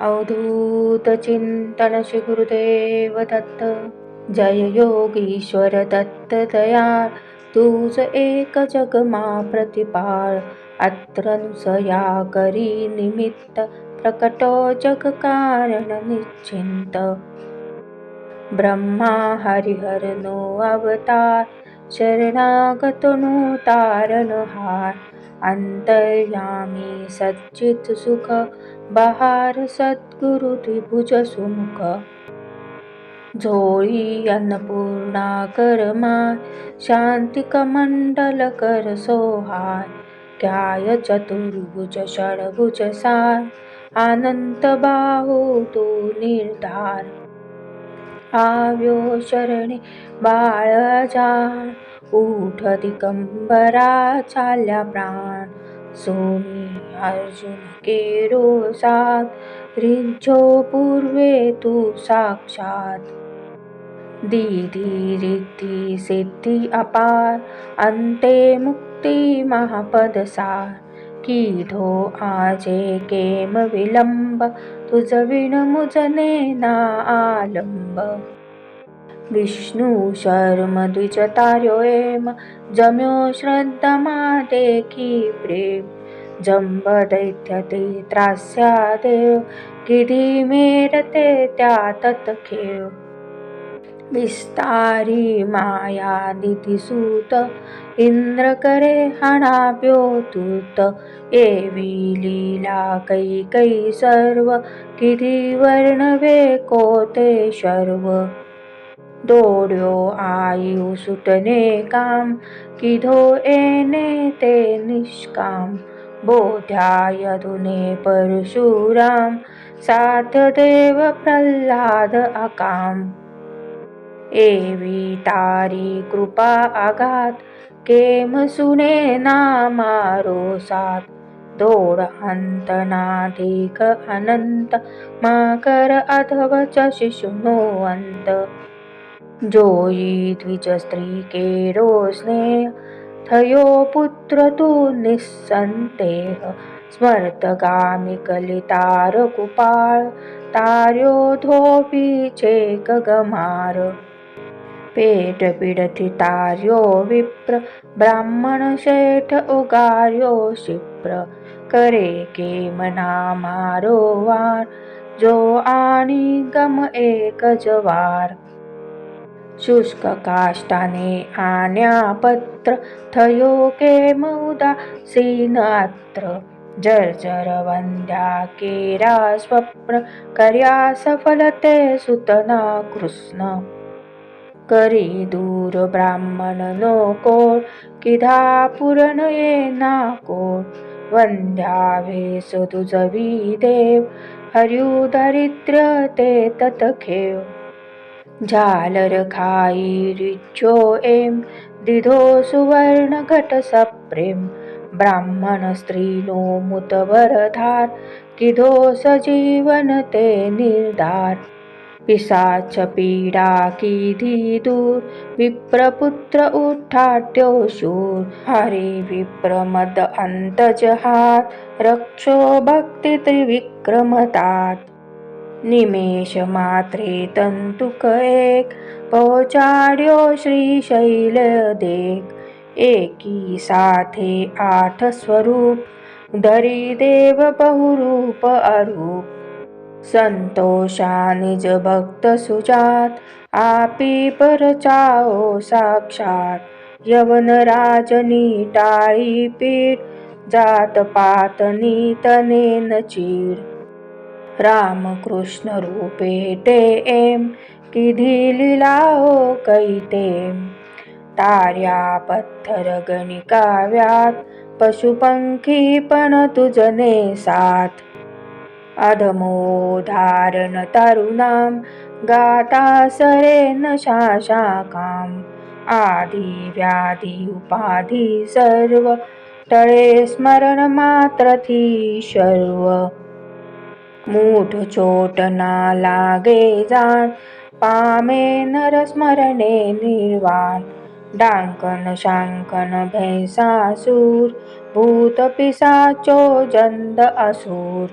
अधूतचिन्तन दत्त जय योगीश्वर दत्त दया तूज स एकजगमा प्रतिपा अत्रं करी निमित्त प्रकटो जगकारणनिश्चिन्त ब्रह्मा हरिहर नो अवतार। शरणागतनो तारणहार। अंतर्यामी सच्चित सुख बहार सद्गुरु त्रिभुज सुमुख। झोळी अन्नपूर्णा करमाय शांतिक मंडल कर सोहाय काय चतुर्भुज षडभुज सार आनंद बाहू तू निर्धार। आव्यो शरणी बाळ जाण उठ दिगंबरा चाल्या प्राण सोमी अर्जुन केरो सात रिंचो पूर्वे तू साक्षात दीदी रिद्धी सिद्धी अपार अंते मुक्ती महापदसार धो आजे केम विलंब तुझ विण मुजने ना आलंब विष्णू शर्म द्विज तार्यो एम जम्यो श्रद्धा मा देखी प्रेम। जंब दैत्य ते त्रास्या देव किधी मेरते त्या तत्खेव विस्तारी माया सूत इंद्र करे हणाप्यो तूत एवी लीला कै कै सर्व किती वर्णवे कोते शर्व? दोड्यो आयु सुटने काम किधो एने ते निष्काम? बोध्या धुने परशुराम साथ देव प्रल्हाद अकाम? एवी तारी कृपा आघात. केम सुने ना मारो सात दोड नाधिक अनंत. माकर अधवच शिशुनो अंत. जोई द्विज स्त्री केरो स्नेह. थयो पुत्र तु निसंतेह स्मर्तगामी कलितार कुपाळ. तार्यो પેટ પીડથી તાર્યો વિપ્ર, બ્રાહ્મણ શેઠ ઉગાર્યો શિપ્ર કરે કે મના મારો વાર? જો આણી ગમ એક જ વાર. શુષ્ક કાષ્ટાને આન્યા પત્ર, થયો કે મૌદાસીનાત્ર જર્જર વંદ્યા કેરા સ્વપ્ન, કર્યા સફલ તે સુતના કૃષ્ણ. करी दूर ब्राह्मण नो कोण किधा पुरण येना कोण वंद्यावे तुझवी देव हर्यू दारिद्र्य ते ततखेव झालर खाई रिचो एम दिधो सुवर्ण घट सप्रेम ब्राह्मण स्त्री नो मुतवर किधो सजीवन ते निर्धार पिसाच पीडा की दूर? विप्रपुत्र उठाट्यो शूर। हरी विप्रमद अंतज हात रक्षो भक्ती त्रिविक्रमतात निमेष मात्रे तंतुक एक। पोचाड्यो श्रीशैल देख। एकी साथे आठ स्वरूप। दरी देव बहुरूप अरूप। संतोषा निज भक्त सुजात आपी परचाओ साक्षात. यवन राजनी टाळी पीठ जात पात नीतने चीड रामकृष्ण रूपे ते एम किधी लिलाओ हो कैतेम. तार्या पत्थर गणिकाव्यात पशुपंखी पण तुझने साथ. अधमोधारण तरुणाम गाता सरेन शाशाकाम् आधी व्याधी उपाधी सर्व तळे स्मरण मात्र थी शर्व मूठ चोट ना लागे जाण पामे नर स्मरणे निर्वाण। डांकन शांकन भैसासूर भूत पिसाचो जंद असूर।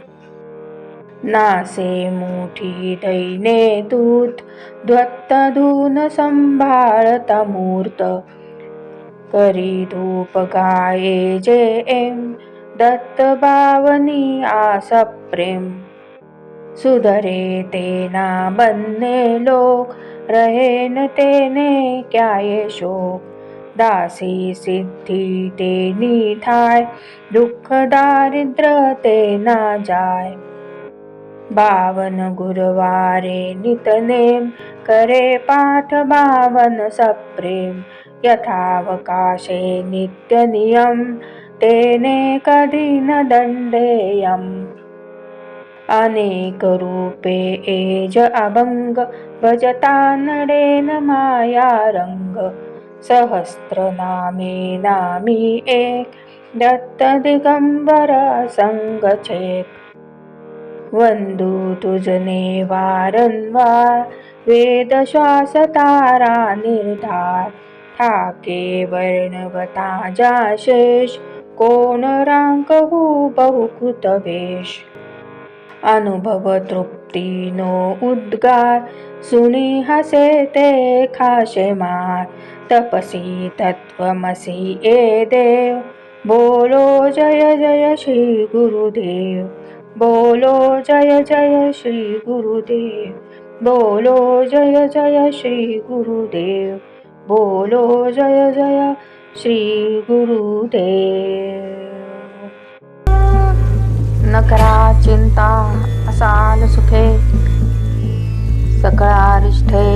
નાસે મુઠી થઈને દૂત ધ્વત્ત ધૂન સંભાળત મૂર્ત કરી ધૂપ ગાયે જે એમ દત્ત ભાવની આસ પ્રેમ સુધરે તેના બંને લોક રહે ન તેને ક્યાંય શોક દાસી સિદ્ધિ તેની થાય દુઃખ દારિદ્ર તેના જાય बावन गुरुवारे नितनें करे पाठ बावन सप्रेम। यथावकाशे नित्यनियं तेने कदीनदण्डेयम् अनेकरूपे एज अभङ्ग भजता नडेन मायारङ्ग सहस्रनामे नामी एक दत्तदिगम्बरसङ्गचेक् वंदू तुझने वारंवार वेद श्वास तारा निर्धार ठाके वर्णवता जाशेष कोण रांक हू बहुकृत अनुभव तृप्ती नो उद्गार सुनी हसे ते खाशे मार तपसी तत्वमसी ए देव बोलो जय जय श्री गुरुदेव. बोलो जय जय श्री गुरुदेव बोलो जय जय श्री गुरुदेव बोलो जय जय श्री गुरुदेव। न करा चिंता असाल सुखे सकळा रिष्ठे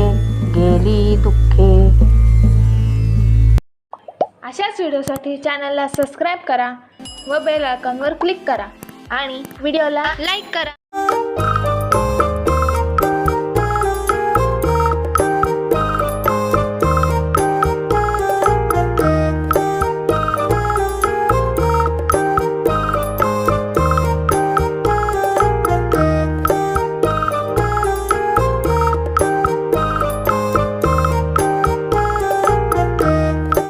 गेली दुःखे। अशाच व्हिडिओसाठी चॅनलला सबस्क्राईब करा व बेल आयकॉनवर क्लिक करा. आणि व्हिडिओला लाईक करा.